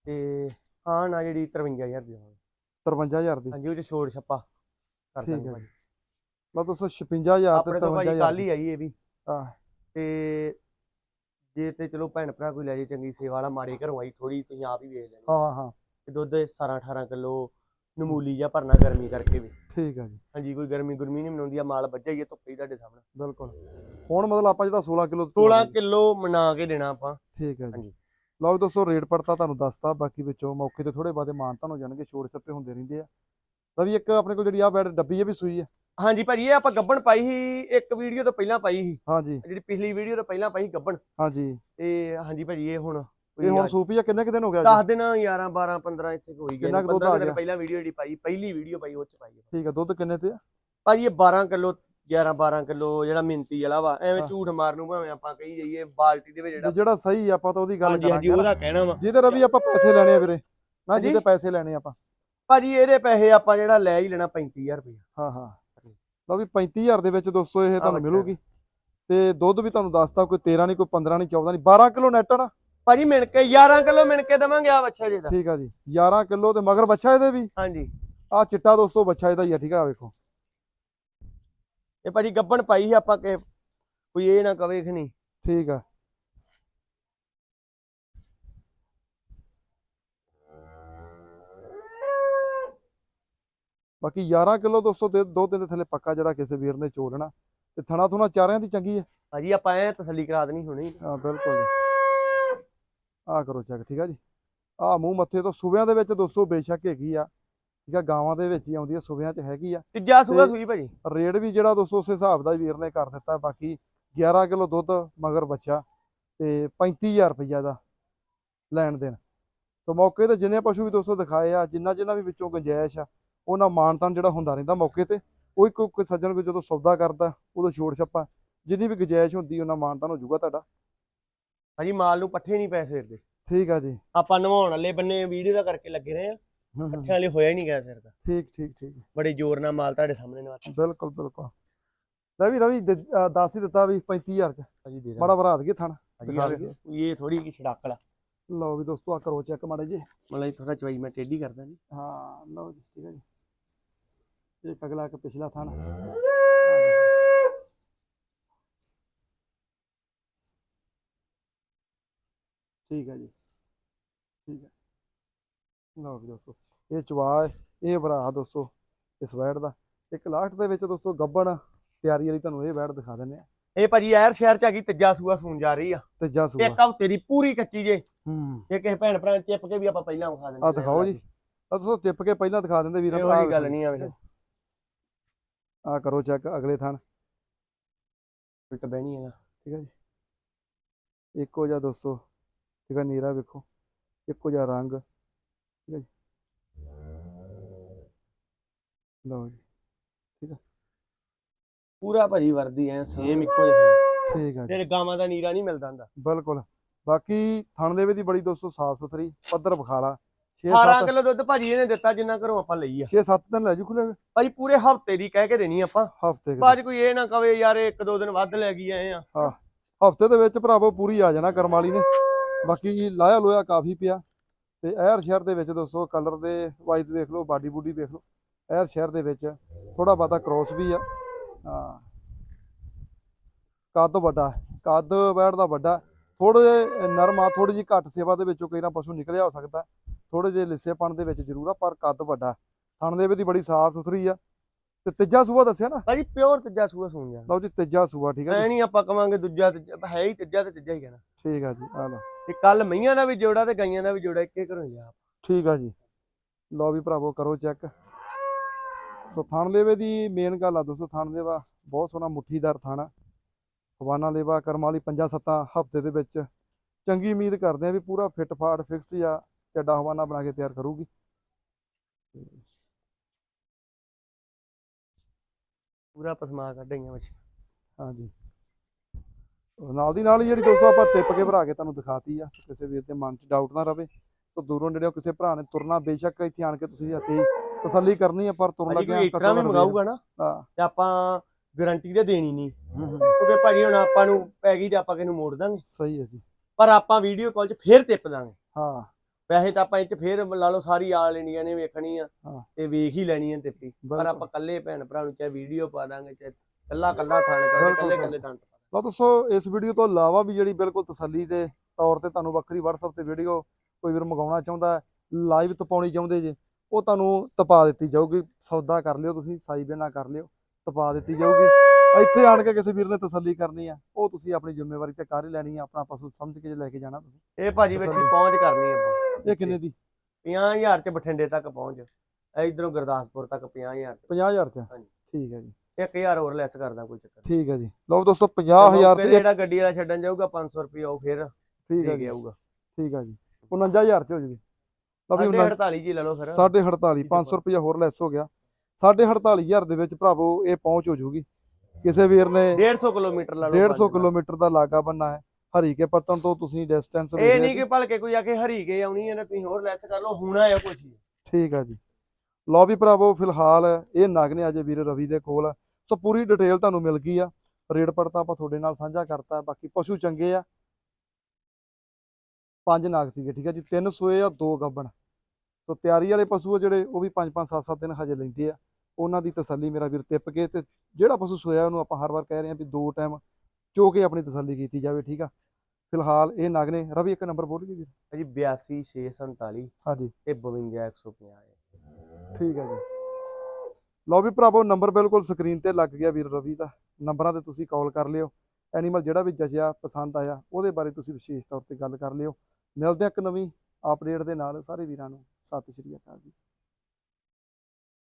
ਤੇ ਹਾਂ ਨਾ ਜਿਹੜੀ 53000 ਦੀ ਦੇਵਾਂਗੇ 53000 ਦੀ? ਹਾਂਜੀ ਉਹ ਚ ਛੋੜ ਛੱਪਾ ਕਰ ਠੀਕ ਦਾਂਗੇ ਭਾਜੀ। ਲਓ ਦੋਸਤੋ 56000 ਤੇ ਆਪਣੇ ਤੋਂ ਭਾਜੀ 53000 ਕੱਲ ਹੀ ਆਈ ਇਹ ਵੀ। ਹਾਂ। ਤੇ ਜੇ ਤੇ ਚਲੋ ਭੈਣ ਭਰਾ ਕੋਈ ਲੈ ਜੇ ਚੰਗੀ ਸੇਵਾ ਵਾਲਾ ਮਾੜੇ ਘਰੋਂ ਆਈ ਥੋੜੀ ਤੁਸੀਂ ਆਪ ਹੀ ਵੇਚ ਲੈਣੀ। ਹਾਂ ਹਾਂ। ਤੇ ਦੁੱਧ 17 18 ਕਿਲੋ ਨਮੂਲੀ ਜਾਂ ਭਰਨਾ ਗਰਮੀ ਕਰਕੇ ਵੀ। ਠੀਕ ਹੈ ਜੀ। ਹਾਂਜੀ ਕੋਈ ਗਰਮੀ ਗੁਰਮੀ ਨਹੀਂ ਮਨਾਉਂਦੀ ਆ ਮਾਲ ਵੱਜਾ ਹੀ ਆ ਧੁੱਪੇ ਹੀ ਤੁਹਾਡੇ ਸਾਹਮਣੇ। ਬਿਲਕੁਲ। ਹੁਣ ਮਤਲਬ ਆਪਾਂ ਜਿਹੜਾ 16 ਕਿਲੋ 16 ਕਿਲੋ ਮਨਾ ਕੇ ਦੇਣਾ ਆਪਾਂ। ਠੀਕ ਹੈ ਜੀ। ਹਾਂਜੀ। ਲਓ ਵੀ ਦੋਸਤੋ ਰੇਟ ਪੜਤਾ ਤੁਹਾਨੂੰ ਦੱਸਤਾ ਬਾਕੀ ਵਿੱਚੋਂ ਮੌਕੇ ਤੇ ਥੋੜੇ ਬਾਅਦੇ ਮਾਨਤਾਨ ਹੋ ਜਾਣਗੇ ਛੋੜ ਛੱਪੇ ਹੁੰਦੇ ਰਹਿੰਦੇ ਆ। ਰਵੀ ਇੱਕ ਆਪਣੇ ਕੋਲ ਜਿਹੜੀ ਆ ਬੈਡ ਡੱਬੀ ਇਹ ਵੀ ਸੂਈ ਹੈ ਹਾਂਜੀ ਭਾਜੀ ਇਹ ਆਪਾਂ ਗੱਬਣ ਪਾਈ ਸੀ ਇੱਕ ਵੀਡੀਓ ਤੋਂ ਪਹਿਲਾਂ ਪਾਈ ਸੀ। ਹਾਂਜੀ। ਜਿਹੜੀ ਪਿਛਲੀ ਵੀਡੀਓ ਤੋਂ ਪਹਿਲਾਂ ਪਾਈ ਸੀ ਗੱਬਣ। ਹਾਂਜੀ। ਤੇ ਹਾਂਜੀ ਭਾਜੀ ਇਹ ਹੁਣ ਇਹ ਹੁਣ ਸੂਪੀ ਆ? ਕਿੰਨੇ ਕੁ ਦਿਨ ਹੋ ਗਿਆ 10 ਜੀ ਦਿਨ 11 12 15 ਇੱਥੇ ਕੋਈ ਗਿਆ ਕਿੰਨਾ ਦੁੱਧ 15 ਆ ਗਿਆ? ਪਹਿਲਾਂ ਵੀਡੀਓ ਜਿਹੜੀ ਪਾਈ ਪਹਿਲੀ ਵੀਡੀਓ ਪਾਈ ਉਹ ਚ ਪਾਈ ਆ। ਠੀਕ ਹੈ ਦੁੱਧ ਕਿੰਨੇ ਤੇ ਆ? ਭਾਜੀ ਇਹ 12 ਕਿਲੋ 11 12 ਕਿਲੋ ਜਿਹੜਾ ਮਿੰਤੀ ਵਾਲਾ ਵਾ ਐਵੇਂ। ਝੂਠ ਮਾਰਨ ਨੂੰ ਭਾਵੇਂ ਆਪਾਂ ਕਹੀ ਜਾਈਏ ਬਾਲਟੀ ਦੇ ਵਿੱਚ ਜਿਹੜਾ ਜਿਹੜਾ ਸਹੀ ਆ, ਆਪਾਂ ਤਾਂ ਉਹਦੀ ਗੱਲ ਹਾਂਜੀ ਹਾਂਜੀ ਕਰਾਂਗੇ ਨਾ। ਉਹਦਾ ਕਹਿਣਾ ਵਾ। ਜਿਹਦੇ ਰਵੀ ਆਪਾਂ ਪੈਸੇ ਲੈਣੇ ਆ ਵੀਰੇ। ਮੈਂ ਹਾਂਜੀ? ਜਿਹਦੇ ਪੈਸੇ ਲੈਣੇ ਆਪਾਂ। ਭਾਜੀ ਇਹਦੇ ਪੈਸੇ ਆਪਾਂ ਜਿਹੜਾ ਲੈ ਹੀ ਲੈਣਾ 35000 ਰੁਪਏ ਹਾਂ ਹਾਂ। ਲਓ ਵੀ 35000 ਦੇ ਵਿੱਚ ਦੋਸਤੋ ਇਹ ਤੁਹਾਨੂੰ। ਮਿਲੂਗੀ। ਤੇ ਦੁੱਧ ਵੀ ਤੁਹਾਨੂੰ ਦੱਸਤਾ ਕੋਈ 13 ਨਹੀਂ ਕੋਈ 15 ਨਹੀਂ 14 ਨਹੀਂ 12 ਕਿਲੋ ਨੈਟ ਨਾ। ਭਾਜੀ ਮਿਣ ਕੇ 11 ਕਿਲੋ ਮਿਣ ਕੇ ਦਵਾਂਗੇ ਆ ਬੱਚਾ ਜੀ ਦਾ ਠੀਕ ਆ ਜੀ 11 ਕਿਲੋ ਤੇ ਮਗਰ ਬੱਚਾ ਇਹਦੇ ਵੀ। ਹਾਂਜੀ। ਆ ਚਿੱਟਾ ਦੋਸਤੋ ਬੱਚਾ ਇਹਦਾ ਹੀ ਆ ਠੀਕ ਆ ਵੇਖੋ। ਇਹ ਭਾਜੀ ਗੱਬਣ ਪਾਈ ਸੀ ਆਪਾਂ ਕਿ ਕੋਈ ਇਹ ਨਾ ਕਵੇ ਕਿ ਨਹੀਂ। ਠੀਕ ਆ। ਬਾਕੀ 11 ਕਿਲੋ ਦੋਸਤੋ ਦੇ ਦੋ ਤਿੰਨ ਦੇ ਥੱਲੇ ਪੱਕਾ ਜਿਹੜਾ ਕਿਸੇ ਵੀਰ ਨੇ ਚੋਲਣਾ ਤੇ ਥਣਾ ਥੁਣਾ ਚਾਰਿਆਂ ਦੀ ਚੰਗੀ ਹੈ। ਭਾਜੀ ਆਪਾਂ ਐ ਤਸੱਲੀ ਕਰਾ ਦੇਣੀ ਹੁਣੀ। ਹਾਂ ਬਿਲਕੁਲ ਜੀ। ਆ ਕਰੋ ਚੈੱਕ ਠੀਕ ਆ ਜੀ? ਆ ਮੂੰਹ ਮੱਥੇ ਤੋਂ ਸੂਬਿਆਂ ਦੇ ਵਿੱਚ ਦੋਸਤੋ ਬੇਸ਼ੱਕ ਹੈਗੀ ਆ। ਠੀਕ ਆ ਗਾਵਾਂ ਦੇ ਵਿੱਚ ਹੀ ਆਉਂਦੀ ਆ ਸੂਬਿਆਂ 'ਚ ਹੈਗੀ ਆ। ਤੀਜਾ ਤੇ- ਸੂਈ ਭਾਜੀ। ਰੇਟ ਵੀ ਜਿਹੜਾ ਦੋਸਤੋ ਉਸ ਹਿਸਾਬ ਦਾ ਵੀਰ ਨੇ ਕਰ ਦਿੱਤਾ ਬਾਕੀ 11 ਕਿਲੋ ਦੁੱਧ ਮਗਰ ਬੱਚਾ ਤੇ 35000 ਰੁਪਈਆ ਦਾ ਲੈਣ ਦੇਣ। ਸੋ ਮੌਕੇ ਤੇ ਜਿੰਨੇ ਪਸ਼ੂ ਵੀ ਦੋਸਤੋ ਦਿਖਾਏ ਆ ਜਿੰਨਾ ਜਿੰਨਾ ਵੀ ਵਿੱਚੋਂ ਗੁੰਜਾਇਸ਼ ਆ ਉਹਨਾਂ ਮਾਨਤਾਨ ਜਿਹੜਾ ਹੁੰਦਾ ਰਹਿੰਦਾ ਮੌਕੇ ਤੇ ਕੋਈ ਕੋਈ ਕੋਈ ਸੱਜਣ ਕੋਈ ਜਦੋਂ ਸੌਦਾ ਕਰਦਾ ਉਦੋਂ ਛੋੜ ਛੱਪਾ ਜਿੰਨੀ ਵੀ ਗੁੰਜਾਇਸ਼ ਹੁੰਦੀ ਉਹਨਾਂ ਮਾਨਤਾਨ ਹੋ ਜਾਊਗਾ ਤੁਹਾਡਾ। ਭਾਜੀ ਮਾਲ ਨੂੰ ਪੱਠੇ ਨਹੀਂ ਪੈ ਸਿਰ ਦੇ। ਠੀਕ ਆ ਜੀ। ਆਪਾਂ ਨਵਾਉਣ ਵਾਲੇ ਬੰਨੇ ਵੀਡੀਓ ਦਾ ਕਰਕੇ ਲੱਗੇ ਰਹੇ ਆ। ਪੱਠਿਆਂ ਵਾਲੇ ਹੋਇਆ ਹੀ ਨਹੀਂ ਗਿਆ ਸਿਰ ਦਾ। ਠੀਕ ਠੀਕ ਠੀਕ। ਬੜੇ ਜ਼ੋਰ ਨਾਲ ਮਾਲ ਤੁਹਾਡੇ ਸਾਹਮਣੇ ਨਵਾਤਾ ਬਿਲਕੁਲ ਬਿਲਕੁਲ। ਰਵੀ ਰਵੀ ਦੱਸ ਹੀ ਦਿੱਤਾ ਵੀ 35000 ਚ। ਭਾਜੀ ਦੇ ਬੜਾ ਭਰਾ ਦਈਏ ਥਣ ਇਹ ਥੋੜੀ ਕਿ ਛੜਾਕਲਾ ਲਓ ਵੀ ਦੋਸਤੋ ਆ ਕਰੋ ਚੈੱਕ ਮਾੜੇ ਜੀ ਮਤਲਬ ਥੋੜਾ ਚਵਾਈ ਮੈਂ ਟੇਢੀ ਕਰਦਾ ਨਹੀਂ ਹਾਂ ਲਓ ਜੀ ਠੀਕ ਹੈ ਜੀ। ਇੱਕ ਅਗਲਾ ਇੱਕ ਪਿਛਲਾ ਥਣ। ਠੀਕ ਹੈ ਜੀ। ਠੀਕ ਹੈ। ਲਓ ਵੀ ਦੋਸਤੋ ਇਹ ਚਵਾ ਇਹ ਭਰਾ ਦੋਸਤੋ ਇਸ ਵੈੜ ਦਾ। ਇੱਕ ਲਾਸਟ ਦੇ ਵਿੱਚ ਦੋਸਤੋ ਗੱਬਣ ਤਿਆਰੀ ਵਾਲੀ ਤੁਹਾਨੂੰ ਇਹ ਵੈੜ ਦਿਖਾ ਦਿੰਦੇ ਆ। ਇਹ ਭਾਜੀ ਐਰ ਸ਼ਹਿਰ ਚ ਆ ਗਈ ਤੀਜਾ ਸੂਆ ਸੂਣ ਜਾ ਰਹੀ ਆ। ਤੀਜਾ ਸੂਆ। ਇੱਕ ਹਫ਼ਤੇ ਦੀ ਪੂਰੀ ਕੱਚੀ ਜੇ। ਹੂੰ। ਇਹ ਕਿਸੇ ਭੈਣ ਭਰਾ ਨੂੰ ਚਿੱਪ ਕੇ ਵੀ ਆਪਾਂ ਪਹਿਲਾਂ ਵਿਖਾ ਦਿੰਦੇ ਆ ਦਿਖਾਓ ਜੀ। ਆ ਦੋਸਤੋ ਕੇ ਪਹਿਲਾਂ ਦਿਖਾ ਦਿੰਦੇ ਵੀਰਾਂ ਭਰਾ ਵਾਲੀ ਗੱਲ ਨਹੀਂ ਆਵੇ ਆ ਕਰੋ ਚੈੱਕ ਅਗਲੇ ਥਣ ਉਲਟ ਬਹਿਣੀ ਹੈਗਾ ਠੀਕ ਹੈ ਜੀ। ਇੱਕੋ ਜਿਹਾ ਦੋਸਤੋ ਠੀਕ ਹੈ ਨੀਰਾ ਵੇਖੋ। ਇੱਕੋ ਜਿਹਾ ਰੰਗ। ਠੀਕ ਹੈ ਜੀ। ਲਓ ਜੀ। ਪੂਰਾ ਭਾਜੀ ਵਰਦੀ ਐ ਸੇਮ ਇੱਕੋ ਜਿਹਾ। ਠੀਕ ਹੈ ਜੀ। ਤੇਰੇ ਗਾਵਾਂ ਦਾ ਨੀਰਾ ਨਹੀਂ ਮਿਲਦਾ ਹੁੰਦਾ। ਬਿਲਕੁਲ। ਬਾਕੀ ਥਣ ਦੇ ਵੀ ਦੀ ਬੜੀ ਦੋਸਤੋ ਸਾਫ਼ ਸੁਥਰੀ ਪੱਧਰ ਬਖਾਲਾ 6 18 7 ਕਿਲੋ ਦੁੱਧ ਭਾਜੀ ਇਹਨੇ ਦਿੱਤਾ ਜਿੰਨਾ ਘਰੋਂ ਆਪਾਂ ਲਈ ਆ। 6 7 ਦਿਨ ਲੈ ਜੂ ਖੁੱਲੇ ਭਾਜੀ ਪੂਰੇ ਹਫ਼ਤੇ ਦੀ ਕਹਿ ਕੇ ਦੇਣੀ ਆਪਾਂ। ਹਫ਼ਤੇ ਬਾਅਦ 'ਚ ਕੋਈ ਇਹ ਨਾ ਕਵੇ ਯਾਰ ਇੱਕ ਦੋ ਦਿਨ ਵੱਧ ਲੈ ਗਈ ਆਏ ਆ। ਹਫ਼ਤੇ ਦੇ ਵਿੱਚ ਭਰਾਵੋ ਪੂਰੀ ਆ ਜਾਣਾ ਕਰਮ ਵਾਲੀ ਨੇ। ਬਾਕੀ ਲਾਇਆ ਲੋਇਆ ਕਾਫੀ ਪਿਆ। ਤੇ ਐਰ ਸ਼ਹਿਰ ਦੇ ਵਿੱਚ ਦੋਸਤੋ ਕਲਰ ਦੇ ਵਾਈਜ਼ ਵੇਖ ਲਓ ਬਾਡੀ ਬੂਡੀ ਵੇਖ ਲਓ। ਐਰ ਸ਼ਹਿਰ ਦੇ ਵਿੱਚ ਥੋੜਾ ਬਾਤਾ ਕ੍ਰੋਸ ਵੀ ਆ। ਹਾਂ। ਕੱਦ ਵੱਡਾ ਹੈ। ਕੱਦ ਬੈੜ ਦਾ ਵੱਡਾ। ਥੋੜੇ ਨਰਮ ਆ ਥੋੜੀ ਜਿਹੀ ਘੱਟ ਸੇਵਾ ਦੇ ਵਿੱਚੋਂ ਕਈ ਨਾ ਪਸ਼ੂ ਨਿਕਲਿਆ ਹੋ ਸਕਦਾ। ਥੋੜੇ ਜਿਹੇ ਲਿੱਸੇਪਣ ਦੇ ਵਿੱਚ ਜ਼ਰੂਰ ਆ ਪਰ ਕੱਦ ਵੱਡਾ। ਥਣ ਦੇ ਵੀ ਦੀ ਬੜੀ ਸਾਫ਼ ਸੁਥਰੀ ਆ। ਤੇ ਤੀਜਾ ਸੂਆ ਦੱਸਿਆ ਨਾ? ਭਾਜੀ ਪਿਓਰ ਤੀਜਾ ਸੂਆ ਸੂਣ ਜਾ ਲਓ ਜੀ ਤੀਜਾ ਸੂਆ ਠੀਕ ਹੈ ਐ ਜੀ ਨਹੀਂ ਆਪਾਂ ਕਵਾਂਗੇ ਦੂਜਾ ਤੀਜਾ ਹੈ ਹੀ ਤੀਜਾ ਤੇ ਤੀਜਾ ਹੀ ਕਹਿਣਾ ਠੀਕ ਆ ਜੀ ਆ ਲਓ। ਤੇ ਕੱਲ ਮਈਆਂ ਦਾ ਵੀ ਜੋੜਾ ਤੇ ਗਾਈਆਂ ਦਾ ਵੀ ਜੋੜਾ ਇੱਕੇ ਹੀ ਲਿਆ ਠੀਕ ਆ ਜੀ। ਲਓ ਵੀ ਭਰਾਵੋ ਕਰੋ ਚੈੱਕ। ਸੋ ਥਣ ਲੇਵੇ ਦੀ ਮੇਨ ਗੱਲ ਆ ਦੋਸਤੋ ਥਣ ਲੇਵਾ ਬਹੁਤ ਸੋਹਣਾ ਮੁੱਠੀਦਾਰ ਥਣ ਆ। ਹਵਾਨਾ ਲੇਵਾ ਕਰਮ ਵਾਲੀ 5-7 ਹਫ਼ਤੇ ਦੇ ਵਿੱਚ ਚੰਗੀ ਉਮੀਦ ਕਰਦੇ ਆ ਵੀ ਪੂਰਾ ਫਿੱਟ ਫਾਟ ਫਿਕਸ ਆ। ਚੱਡਾ ਹਵਾਨਾ ਬਣਾ ਕੇ ਤਿਆਰ ਕਰੂਗੀ। ਪੂਰਾ ਪਸਮਾ ਕੱਢੀਆਂ ਵਿੱਚ। ਹਾਂਜੀ। ਨਾਲ ਦੀ ਨਾਲ ਹੀ ਜਿਹੜੀ ਦੋਸਤੋ ਆਪਾਂ ਟਿੱਪ ਕੇ ਭਰਾ ਕੇ ਤੁਹਾਨੂੰ ਦਿਖਾਤੀ ਆ ਕਿਸੇ ਵੀਰ ਦੇ ਮਨ 'ਚ ਡਾਊਟ ਨਾ ਰਵੇ ਸੋ ਦੂਰੋਂ ਨੇੜਿਓਂ ਕਿਸੇ ਭਰਾ ਨੇ ਤੁਰਨਾ ਬੇਸ਼ੱਕ ਇੱਥੇ ਆਣ ਕੇ ਤੁਸੀਂ ਹੱਥੇ ਤਸੱਲੀ ਕਰਨੀ ਆ ਪਰ ਤੁਰਨ ਲੱਗਿਆ ਇਤਰਾ ਵੀ ਮੰਗਾਊਗਾ ਨਾ ਤੇ ਆਪਾਂ ਗਾਰੰਟੀ ਤੇ ਦੇਣੀ ਨਹੀਂ। ਕਿਉਂਕਿ ਭਾਜੀ ਹੁਣ ਆਪਾਂ ਨੂੰ ਪੈ ਗਈ ਤੇ ਆਪਾਂ ਕਿਹਨੂੰ ਮੋੜ ਦਾਂਗੇ। ਸਹੀ ਹੈ ਜੀ। ਪਰ ਆਪਾਂ ਵੀਡੀਓ ਕਾਲ 'ਚ ਫੇਰ ਟਿੱਪ ਦਾਂਗੇ। ਹਾਂ। ਵੈਸੇ ਤਾਂ ਆਪਾਂ ਇਹ ਚ ਫੇਰ ਲਾ ਲਓ ਸਾਰੀ ਆਲ ਇੰਡੀਆ ਨੇ ਵੇਖਣੀ ਆ ਹਾਂ। ਤੇ ਵੇਖ ਹੀ ਲੈਣੀ ਆ ਟਿੱਪੀ ਪਰ ਬਿਲਕੁਲ। ਆਪਾਂ ਕੱਲੇ ਭੈਣ ਭਰਾ ਨੂੰ ਚਾਹੇ ਵੀਡੀਓ ਪਾ ਦਾਂਗੇ ਚਾਹੇ ਕੱਲਾ ਕੱਲਾ ਥਾਣ ਬਿਲਕੁਲ, ਕੱਲੇ ਕੱਲੇ ਥਾਣ ਲਓ ਦੋਸਤੋ ਇਸ ਵੀਡੀਓ ਤੋਂ ਇਲਾਵਾ ਵੀ ਜਿਹੜੀ ਬਿਲਕੁਲ ਤਸੱਲੀ ਦੇ ਤੌਰ ਤੇ ਤੁਹਾਨੂੰ ਵੱਖਰੀ WhatsApp ਤੇ ਵੀਡੀਓ ਕੋਈ ਵੀਰ ਮੰਗਾਉਣਾ ਚਾਹੁੰਦਾ ਲਾਈਵ ਤਪਾਉਣੀ ਚਾਹੁੰਦੇ ਜੇ ਉਹ ਤੁਹਾਨੂੰ ਤਪਾ ਦਿੱਤੀ ਜਾਊਗੀ। ਸੌਦਾ ਕਰ ਲਿਓ ਤੁਸੀਂ ਸਾਈ ਬਿਨਾ ਕਰ ਲਿਓ ਤਪਾ ਦਿੱਤੀ ਜਾਊਗੀ। ਇੱਥੇ ਆਣ ਕੇ ਕਿਸੇ ਵੀਰ ਨੇ ਤਸੱਲੀ ਕਰਨੀ ਆ ਉਹ ਤੁਸੀਂ ਆਪਣੀ ਜ਼ਿੰਮੇਵਾਰੀ ਤੇ ਕਰ ਹੀ ਲੈਣੀ ਆ ਆਪਣਾ ਪਸ਼ੂ ਸਮਝ ਕੇ ਜੇ ਲੈ ਕੇ ਜਾਣਾ ਤੁਸੀਂ। ਇਹ ਭਾਜੀ ਵਿੱਚ ਤਸੱਲੀ। ਪਹੁੰਚ ਕਰਨੀ ਆਪਾਂ। ਇਹ ਕਿੰਨੇ ਦੀ? 50000 ਚ ਬਠਿੰਡੇ ਤੱਕ ਪਹੁੰਚ। ਇਧਰੋਂ ਗੁਰਦਾਸਪੁਰ ਤੱਕ 50000 ਚ। 50000 ਚ? ਹਾਂਜੀ। ਠੀਕ ਹੈ ਜੀ। 1000 ਹੋਰ ਲੈਸ ਕਰਦਾ ਕੋਈ ਚੱਕਰ। ਠੀਕ ਹੈ ਜੀ। ਲਓ ਦੋਸਤੋ 50000 ਮੌਕੇ ਤੇ ਜਿਹੜਾ ਗੱਡੀ ਵਾਲਾ ਛੱਡਣ ਜਾਊਗਾ 500 ਰੁਪਏ ਉਹ ਫਿਰ ਠੀਕ ਹੈ ਦੇ ਜੀ। ਕੇ ਆਊਗਾ। ਠੀਕ ਹੈ ਜੀ। 49000 ਚ ਹੋ ਜੂਗੀ। ਲਓ ਵੀ ਸਾਡੇ 49 48 ਜੀ ਲੈ ਲਓ ਫਿਰ। ਸਾਢੇ 48 500 ਰੁਪਇਆ ਹੋਰ ਲੈਸ ਹੋ ਗਿਆ। ਸਾਢੇ 48000 ਦੇ ਵਿੱਚ ਭਰਾਵੋ ਇਹ ਪਹੁੰਚ ਹੋ ਜੂਗੀ। ਕਿਸੇ ਵੀਰ ਨੇ 150 ਕਿਲੋਮੀਟਰ ਲਾ ਲਓ 150 ਕਿਲੋਮੀਟਰ ਦਾ ਲਾਗਾ ਬੰਨਾ ਹੈ। ਹਰੀਕੇ ਪੱਤਨ ਤੋਂ ਤੁਸੀਂ ਡਿਸਟੈਂਸ ਇਹ ਨਹੀਂ ਕਿ ਭਲਕੇ ਕੋਈ ਆ ਕੇ ਹਰੀ ਕੇ ਆਉਣੀ ਹੈ ਨਾ ਤੁਸੀਂ ਹੋਰ ਲੈਸ ਕਰ ਲਓ ਹੁਣਾ ਹੀ। ਠੀਕ ਆ ਜੀ। ਲਓ ਵੀ ਭਰਾਵੋ ਫਿਲਹਾਲ ਇਹ ਨਗ ਨੇ ਅਜੇ ਵੀਰ ਰਵੀ ਦੇ ਕੋਲ। ਸੋ ਪੂਰੀ ਡਿਟੇਲ ਤੁਹਾਨੂੰ ਮਿਲ ਗਈ ਆ। ਰੇਟ ਪੜਤਾ ਆਪਾਂ ਤੁਹਾਡੇ ਨਾਲ ਸਾਂਝਾ ਕਰਤਾ ਬਾਕੀ ਪਸ਼ੂ ਚੰਗੇ ਆ। ਪੰਜ ਨਾਗ ਸੀਗੇ ਠੀਕ ਆ ਜੀ। ਤਿੰਨ ਸੋਏ ਆ ਦੋ ਗੱਬਣ। ਸੋ ਤਿਆਰੀ ਵਾਲੇ ਪਸ਼ੂ ਆ ਜਿਹੜੇ ਉਹ ਵੀ ਪੰਜ ਪੰਜ ਸੱਤ ਸੱਤ ਦਿਨ ਹਜੇ ਲੈਂਦੇ ਆ। ਉਹਨਾਂ ਦੀ ਤਸੱਲੀ ਮੇਰਾ ਵੀਰ ਤਿੱਪ ਕੇ ਤੇ ਜਿਹੜਾ ਪਸ਼ੂ ਸੋਇਆ ਉਹਨੂੰ ਆਪਾਂ ਹਰ ਵਾਰ ਕਹਿ ਰਹੇ ਆ ਵੀ ਦੋ ਟਾਈਮ ਚੋ ਕੇ ਆਪਣੀ ਤਸੱਲੀ ਕੀਤੀ ਜਾਵੇ ਠੀਕ ਆ? ਫਿਲਹਾਲ ਇਹ ਨਗ ਨੇ। ਰਵੀ ਇੱਕ ਨੰਬਰ ਵੀਰ ਜੀ? 82 647 ਹਾਂਜੀ। ਤੇ 52 150 ਹੈ। ਠੀਕ ਹੈ ਜੀ। ਲਓ ਵੀ ਭਰਾਵੋ ਨੰਬਰ ਬਿਲਕੁਲ ਸਕਰੀਨ ਤੇ ਲੱਗ ਗਿਆ ਵੀਰ ਰਵੀ ਦਾ। ਨੰਬਰਾਂ ਤੇ ਤੁਸੀਂ ਕਾਲ ਕਰ ਲਿਓ। ਐਨੀਮਲ ਜਿਹੜਾ ਵੀ ਜਜਿਆ ਪਸੰਦ ਆਇਆ ਉਹਦੇ ਬਾਰੇ ਤੁਸੀਂ ਵਿਸ਼ੇਸ਼ ਤੌਰ ਤੇ ਗੱਲ ਕਰ ਲਿਓ। ਮਿਲਦੇ ਹਾਂ ਇੱਕ ਨਵੀਂ ਅਪਡੇਟ ਦੇ ਨਾਲ। ਸਾਰੇ ਵੀਰਾਂ ਨੂੰ ਸਤਿ ਸ਼੍ਰੀ ਅਕਾਲ ਜੀ।